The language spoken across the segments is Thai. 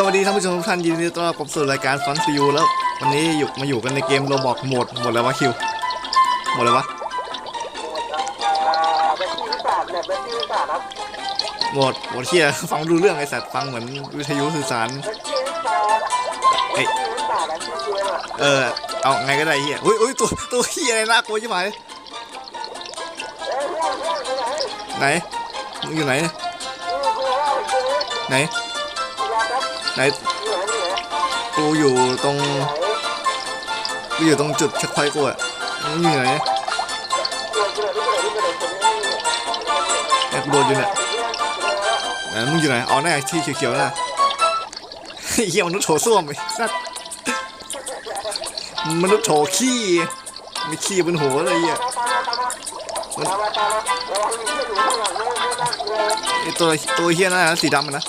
สวัสดีท่านผู้ชมทุกท่านยินดีต้อนรับเข้าสู่รายการฟันฟิวแล้ว วันนี้อยู่มาอยู่กันในเกมโรบอกหมดหมดแล้ววะคิว หมดแล้ววะแบตตี้วิสาดแบบแบตตี้วิสาดครับหมดหมดเที่ยฟังดูเรื่องไอสัตว์ฟังเหมือนวิทยุสื่อสารแบตตี้วิสาดแบตตี้วิสาดนะชื่อเกมอะเออเอาไงก็ได้เฮียอุ้ยอุ้ยตัวตัวเฮียอะไรน่ากลัวใช่ไหมเอ้ยเพื่อนเพื่อนไปไหนไหนมึงอยู่ไหนเนี่ยนี่กูว่าเห็นกูไหมไหน ไหนกูอยู่ตรงกูอยู่ตรงจุดชักไฟกูอะมันอยู่ไหนแอบโดนอยู่เนี่ยไหนมึงอยู่ไหนอ๋อน่นไงที่เขียวๆน่ะเฮียมนุษย์โถส้วมไอ้สัสมนุษย์โถขี้มีขี้บนหัวอะไรอะมัไอตัวตัวเฮียน่นนะสีดำมันนะ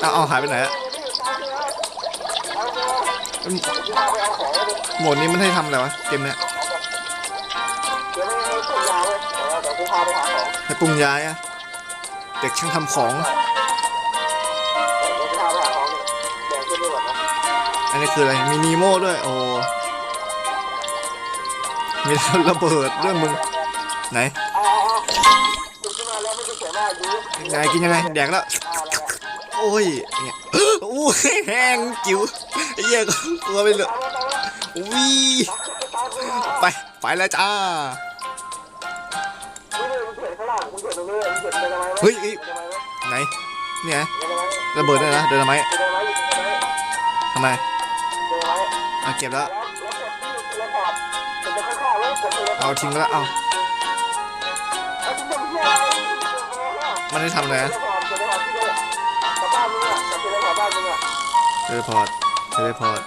เอาเอาหายไปไหนอะโหมดนี้มันให้ทำอะไรวะ เกมเนี้ยให้ปรุงยายอะเด็กช่างทำของ อันนี้คืออะไร มีนีโม่ด้วย โอ้ มีระเบิดด้วยมึง ไหน ไงกินยังไง แดกแล้ว อ้ยเนี่ยโอ้ยแห้งจิ๋วเหี้ยก็กลัวไปเลยวิไปไปแล้วจ้าเฮ้ยไหนเนี่ยระเบิดได้วยนะเดินทำไมทำไมอะเก็บแล้วเอาทิ้งแล้วเอามันได้ทำอะไรนะ เทเลพอร์ตเทเลพอร์ต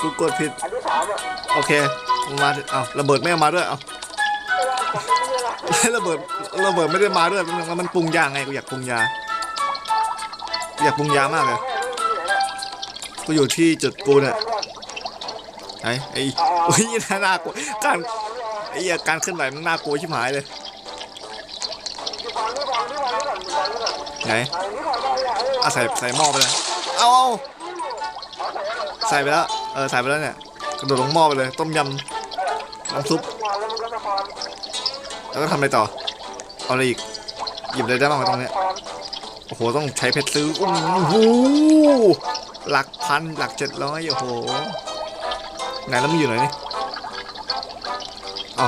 กูกดผิดอันที่สามอะโอเคมึงมาเอาระเบิดไม่เอามาด้วยเอาระเบิดระเบิดไม่ได้มาด้วยมันมันปรุงยาไงกูอยากปรุงยากูอยากปรุงยามากเลยกูอยู่ที่จุดกูเนี่ยไอ้ไอ้โอ้ยน่าน่ากลัวการไอ้เหี้ยการเคลื่อนไหวมันน่ากลัวชิบหายเลย ไหนอะใส่ใส่หม้อไปเลยเอาเอาใส่ไปแล้ว เออใส่ไปแล้วเนี่ย กระโดดลงหม้อไปเลย ต้มยำน้ำซุป แล้วก็ทำอะไรต่อ เอาอะไรอีก หยิบอะไรได้บ้างตรงเนี้ยโอ้โห ต้องใช้เพชรซื้อ โอ้โห หลักพัน หลักเจ็ดร้อยโอ้โห ไหนแล้วมันอยู่ไหนนี่อ๋อ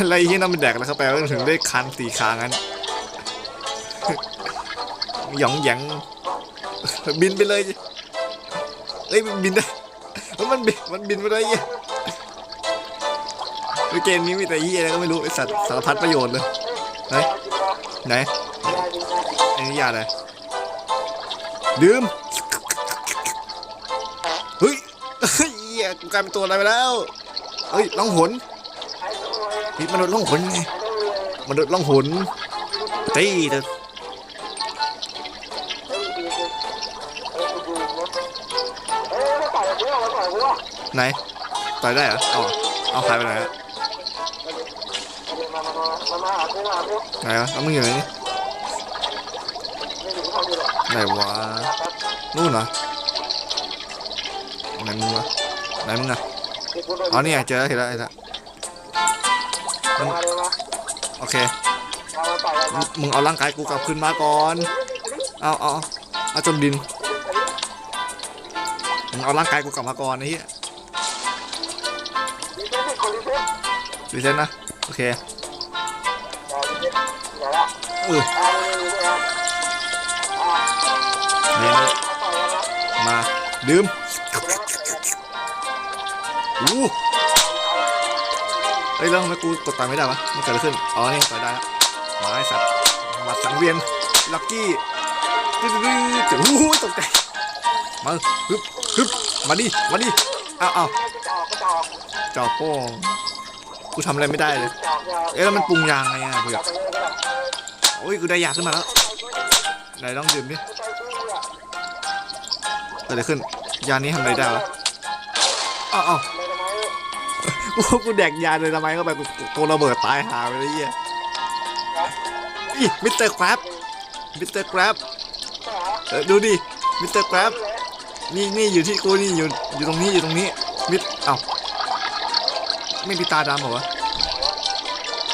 อะไรที่นั่นมันแดกแล้วเข้าไปถึงได้คันสี่ขางั้นหยองหยังบินไปเลยเอ้ยมันบินได้มันบินมันบินไปได้ยี่เกมนี้มีแต่ยี่อะไรก็ไม่รู้ไอสัตว์สารพัดประโยชน์เลยไหนไหนอันนี้ยาอะไรดื่มเฮ้ยเฮ้ยเหี้ยกูกลายเป็นตัวอะไรไปแล้วเฮ้ยล่องหน เฮ้ยมนุษย์ล่องหนไงมนุษย์ล่องหนตีเถอะไหนต่อยได้เหรอเอาเอาหายไปไหนอะไหนวะแล้วมึงอยู่ไหนนี่ไหนวะนู่นเหรอไหนมึงวะไหนมึงอะอ๋อนี่ไงเจอเห็นแล้วเห็นแล้ว โอเค มึงเอาร่างกายกูกลับคืนมาก่อน เอาเอาเอาจมดิน มึงเอาร่างกายกูกลับมาก่อนไอ้เหี้ยรีเซ็ตนะ โอเคเออเนมา ดื่มอู้ เฮ้ยแล้วทำไมกูกดตังไม่ได้วะมันเกิดอะไรขึ้น อ๋อ นี่ต่อยได้แล้วมาไอ้สัตว์มาสังเวียน ลักกี้ดื้อดื้อดื้อโอ้โหตกใจมาฮึบฮึบมาดิ มาดิ อ้าวอ้าวจอโป้งกูทำอะไรไม่ได้เลย เอ๊ะแล้วมันปรุงยางไงอะกูอยากโอ้ยกูได้ยาขึ้นมาแล้ว ไหนลองดื่มดิเกิดอะไรขึ้น ยานี้ทำอะไรได้วะอ้าวอ้าว กูกูแดกยาเลยทำไมเข้าไปกูกูกูระเบิดตายหาไปเลยเหี้ยอีมิสเตอร์ครับมิสเตอร์ครับเออดูดิมิสเตอร์ครับนี่นี่อยู่ที่กูนี่อยู่อยู่ตรงนี้อยู่ตรงนี้มิสเอ้าไม่มีตาดำเหรอวะ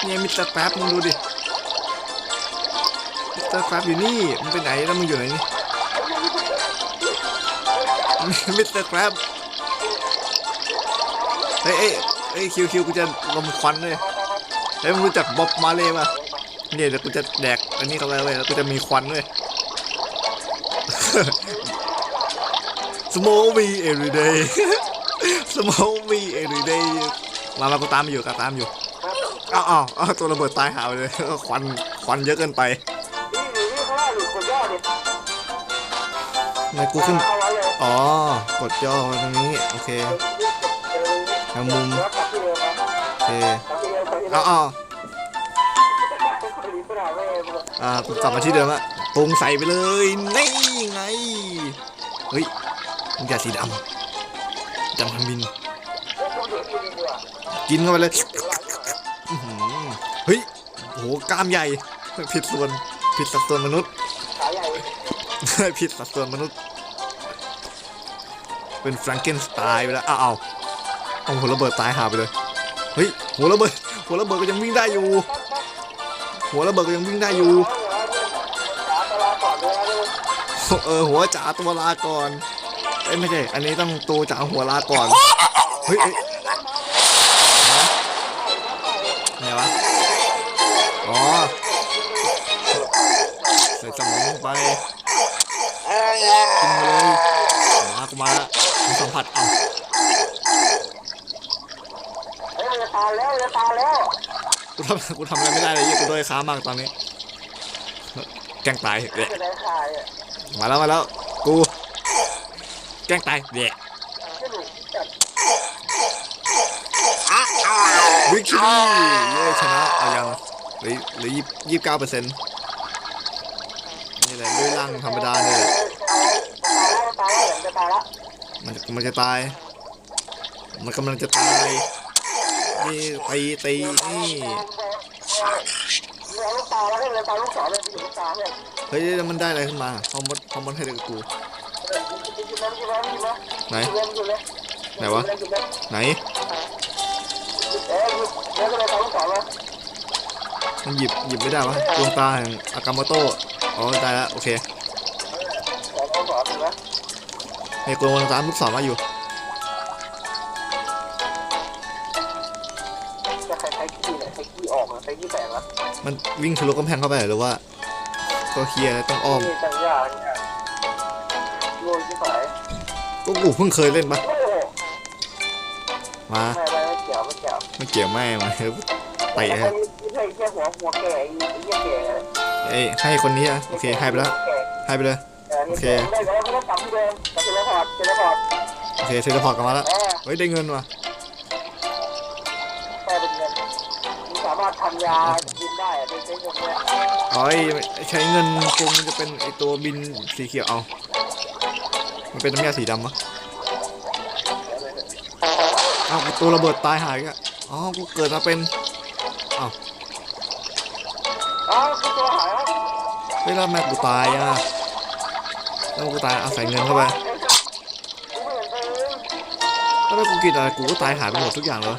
เนี่ยมิสเตอร์ครับมึงดูดิมิสเตอร์ครับอยู่นี่มึงไปไหนแล้วมึงอยู่ไหนนี่มิสเตอร์ครับเฮ้ย เอ้ยคิวคิวกูจะลมควันเลยเฮ้ยมึงรู้จักบ๊อบมาเล่ป่ะเนี่ยเดี๋ยวกูจะแดกอันนี้เข้าไปเลยแล้วกูจะมีควันเลย Smoke me every day Smoke me every day มามากูตามอยู่กูตามอยู่อ้าวอ้าวอ้าวตัวระเบิดตายหาไปเลยควันควันเยอะเกินไปนายกูขึ้น อ๋อ กดย่อตรงนี้ โอเคแมงมุม เคเอาวมอ้าวคนนี้ไปหาแม่มึงอ่ากลับมาที่เดิมอะปรุงใส่ไปเลยนี่ไงเฮ้ยมึงอย่าสีดำดำทันบิน กินเข้าไปเลยเฮ้ยโหกล้ามใหญ่ ผิดส่วน ผิดสัดส่วนมนุษย์ผิดสัดส่วนมนุษย์ เป็นแฟรงเกนสไตล์ไปแล้วอ้าวเอาเอาหัวระเบิดตายหาไปเลย เฮ้ยหัวระเบิดหัวระเบิดก็ยังวิ่งได้อยู่ หัวระเบิดก็ยังวิ่งได้อยู่เออหัวจ๋าตัวลาก่อนเอ้ยไม่ใช่อันนี้ต้องตัวจ๋าหัวลาก่อนเฮ้ยเอ้ยไหนวะ ทำกูทำอะไรไม่ได้เลยเหี้ยกูโดยค้ามากตอนนี้แกล้งตายเดะจะได้ขายอะมาแล้วมาแล้ว กู แกล้งตายเดะไม่รู้จัดวิกตอรี่เย้ชนะเอายังหลือหลือยี่ยี่สิบเก้าเปอร์เซ็นต์นี่แหละด้วยร่างธรรมดาเนี่ยแหละตายแล้วตายแล้วจะตายแล้วมันมันจะตาย มันกำลังจะตาย นี่ตีตีนี่เลูกตาแล้วเลยตาลูกสองเลยไปลูกตาเนี่ยเฮ้ยแล้วมันได้อะไรขึ้นมาพอมดพอมดให้เด็กบกูกินแล้วกินแล้วกินแล้วไหนไหนวะไหนเอ๊ะแล้วก็เลยตายลูกสองแล้วมันหยิบหยิบไม่ได้วะดวงตาแห่งอากามโตะอ๋อได้แล้วโอเคสองสองถูกไหมในกรงตามลูกศรมาอยู่ ขี้ออกใช้ขี้แตกนะมันวิ่งทะลุกำแพงเข้าไปหรือว่าก็เคลียร์ต้องอ้อมนี่จังยาเนี่ยโง่ที่ฝ่ายก็กูเพิ่งเคยเล่นปะโอ้โหมาไม่ไม่ไม่เกี่ยวไม่เกี่ยวไม่เกี่ยวแม่มาเฮ้ยไปแค่แค่หัวหัวแก่ไอ้เหี้ยแก่เอ้ยให้คนนี้อะโอเคให้ไปแล้วให้ไปเลย โอเค ได้แล้วไม่ต้องกลับที่เดิมกลับเทเลพอร์ตเทเลพอร์ตโอเคเทเลพอร์ตกลับมาแล้วเออเฮ้ยได้เงินว่ะ สามารถทำยากินได้เป็นเงินเนี่ยอ๋อไอ้ใช้เงินกรงมันจะเป็นไอตัวบินสีเขียวเอา มันเป็นน้ำยาสีดำมะเอ้าตัวระเบิดตายหายกะอ๋อ กูเกิดมาเป็นอ๋อคือตัวหายแล้วเฮ้ยแล้วทำไมกูตายอะแล้วกูตายเอาใส่เงินเข้าไปกูไม่เห็นตัวเองแล้วกูกินอะไรกูก็ตายหายไปหมดทุกอย่างเลย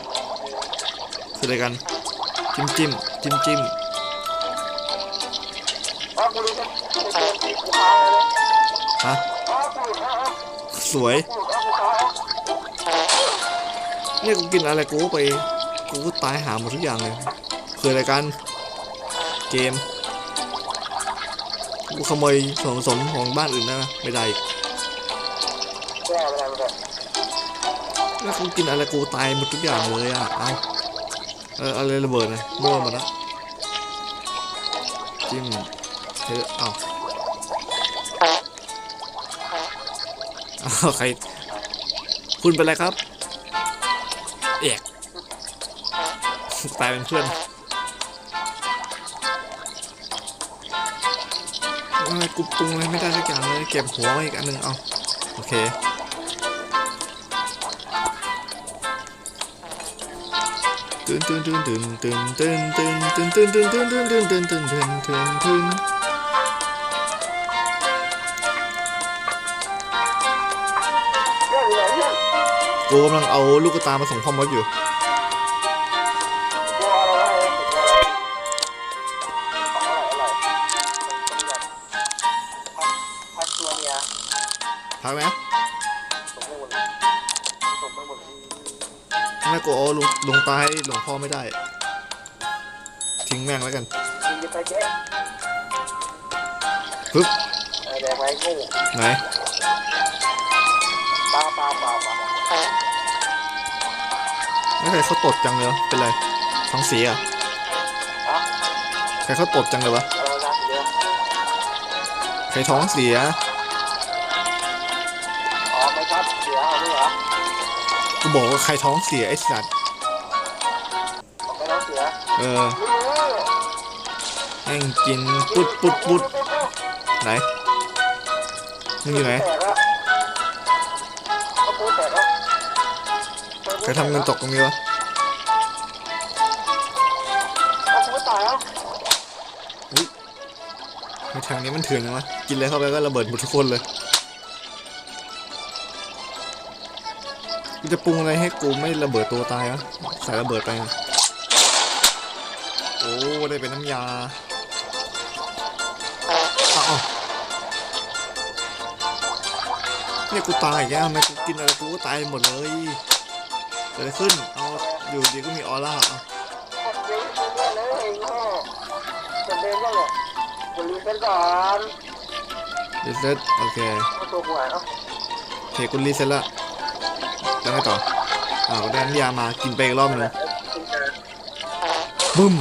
คืออะไรกัน จิ้มจิ้มจิ้มจิ้มฮะสวยเนี่ยกูกินอะไรกูก็ไปกูก็ตายหาหมดทุกอย่างเลยคืออะไรกัน เกมกูขโมยส่วนผสมของบ้านอื่นได้ไหมไม่ได้ไม่ได้ไม่ได้แล้วกูกินอะไรกูตายหมดทุกอย่างเลยอะเอา เอออะไรระเบิดนะมั่วหมดล้วจิ้มเฮ้ยเอาเอาใคร คุณเป็นไรครับ เอกตายเป็นเพื่อนอะไรกูปรุงอะไรไม่ได้สักอย่างเลยเก็บหัวไว้อีกอันหนึ่งเอาโอเค ตื่นตื่นตื่นตื่นตื่นตื่นตื่นตื่นตื่นตื่นตื่นตื่นตื่นตื่นตื่นตื่นตื่นตื่นเรากูกำลังเอาลูกตามาส่งพ่อมดอยู่ ลงตายหลงพ่อไม่ได้ ทิ้งแม่งแล้วกันปึ๊บไหนไม่ใช่เขาตดจังเลยเป็นไรท้องเสียใครเขาตดจังเลยวะใครท้องเสียอ๋อไม่ใช่เสียหรือเปล่ากูบอกว่าใครท้องเสียไอ้สัตว์ เออแม่งกินปุดปุดปุดไหนมึงอยู่ไหนแตกแล้วก็ปูแล้วใครทำเงินตกตรงนี้วะเอาปูตายแล้วในทางนี้มันเถื่อนจังวะกินอะไรเข้าไปก็ระเบิดหมดทุกคนเลยกูจะปรุงอะไรให้กูไม่ระเบิดตัวตายวะใส่ระเบิดไปนะ อ้ได้เป็นน้ำยาอ้าวเนี่ยกูตายอีกแล้วทำไมกูกินอะไรกูก็ตายหมดเลยเกิดอะไรขึ้นเอาอยู่ดีก็มีออร่าเอาเจ๊งเรื่องเลยพ่อจะเดินก็เลยจะรีเซ็ตก่อนรีเซ็ตโอเคเอาตัวหัวเนาะโอเคกูรีเซ็ตละแล้วไงต่ออ่าวได้น้ำยามากินไปอีกรอบหนึงบึ้ม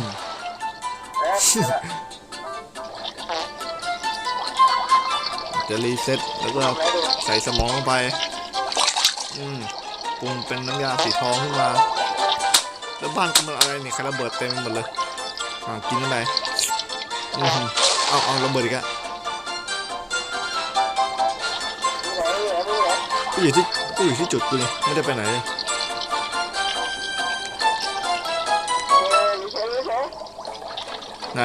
จะรีเซ็ตแล้วก็ใส่สมองลงไป อืมปรุงเป็นน้ำยาสีทองขึ้นมา แล้วบ้านกูมันอะไรเนี่ยใครระเบิดเต็มไปหมดเลยอ่ากินอะไรอืมเอาเอาระเบิดอีกอะก็อยู่ที่ก็อยู่ที่จุดกูนี่ไม่ได้ไปไหนเลย ไหน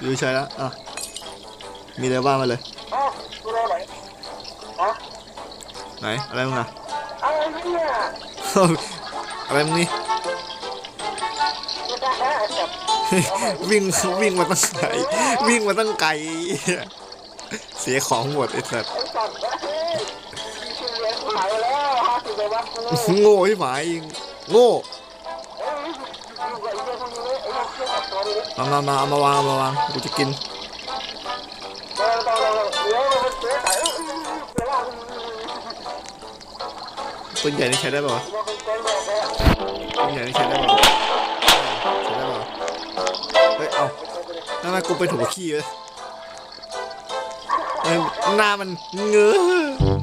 อยู่เฉยแล้วอะมีอะไรบ้างมาเลยไหนอะไรมึงอะอะไรมึงนี่วิ่งวิ่งมาตั้งไกลวิ่งมาตั้งไกลเสียของหมดไอ้สัตว์โง่ที่หมายยิงโง่ มามามาเอามาวางเอามาวางกูจะกินปืนใหญ่นี่ใช้ได้ป่าวะปืนใหญ่นี่ใช้ได้ป่าวะใช้ได้ป่าวะเฮ้ย เอาทำไมกูเป็นหัวขี้เลยเอ้ยหน้ามันเงื้อ